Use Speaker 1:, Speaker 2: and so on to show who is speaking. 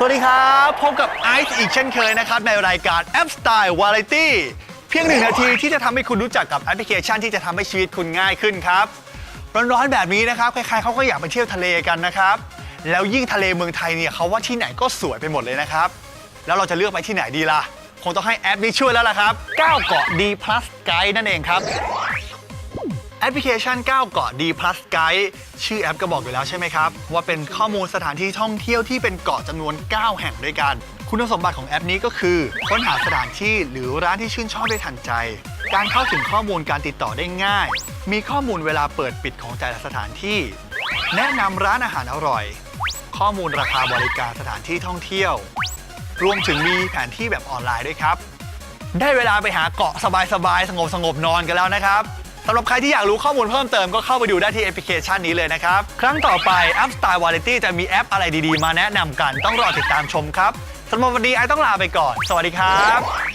Speaker 1: สวัสดีครับ พบกับไอซ์อีกเช่นเคยนะครับ ในรายการ App Style Variety เพียงหนึ่งนาทีที่จะทำให้คุณรู้จักกับแอปพลิเคชันที่จะทำให้ชีวิตคุณง่ายขึ้นครับ ร้อนๆแบบนี้นะครับใครๆเขาก็อยากไปเที่ยวทะเลกันนะครับ แล้วยิ่งทะเลเมืองไทยเนี่ยเขาว่าที่ไหนก็สวยไปหมดเลยนะครับ แล้วเราจะเลือกไปที่ไหนดีล่ะ คงต้องให้แอปนี้ช่วยแล้วล่ะครับ 9 เกาะ D Plus Guide นั่นเองครับ แอปพลิเคชัน 9 เกาะ D Plus Guide ชื่อแอปก็บอกอยู่แล้วใช่ไหมครับ ว่าเป็นข้อมูลสถานที่ท่องเที่ยวที่เป็นเกาะจำนวน 9 แห่งด้วยกัน คุณสมบัติของแอปนี้ก็คือ ค้นหาสถานที่หรือร้านที่ชื่นชอบได้ทันใจ การเข้าถึงข้อมูลการติดต่อได้ง่าย มีข้อมูลเวลาเปิดปิดของแต่ละสถานที่ แนะนำร้านอาหารอร่อย ข้อมูลราคาบริการสถานที่ท่องเที่ยว รวมถึงมีแผนที่แบบออนไลน์ด้วยครับ ได้เวลาไปหาเกาะสบายๆสงบสงบๆนอนกันแล้วนะครับ สำหรับใครที่อยากรู้ข้อมูลเพิ่มเติมก็เข้าไปดูได้ที่แอปพลิเคชันนี้เลยนะครับ ครั้งต่อไป App Style Variety จะมีแอปอะไรดีๆ มาแนะนำกัน ต้องรอติดตามชมครับสำหรับวันนี้ไอต้องลาไปก่อน สวัสดีครับ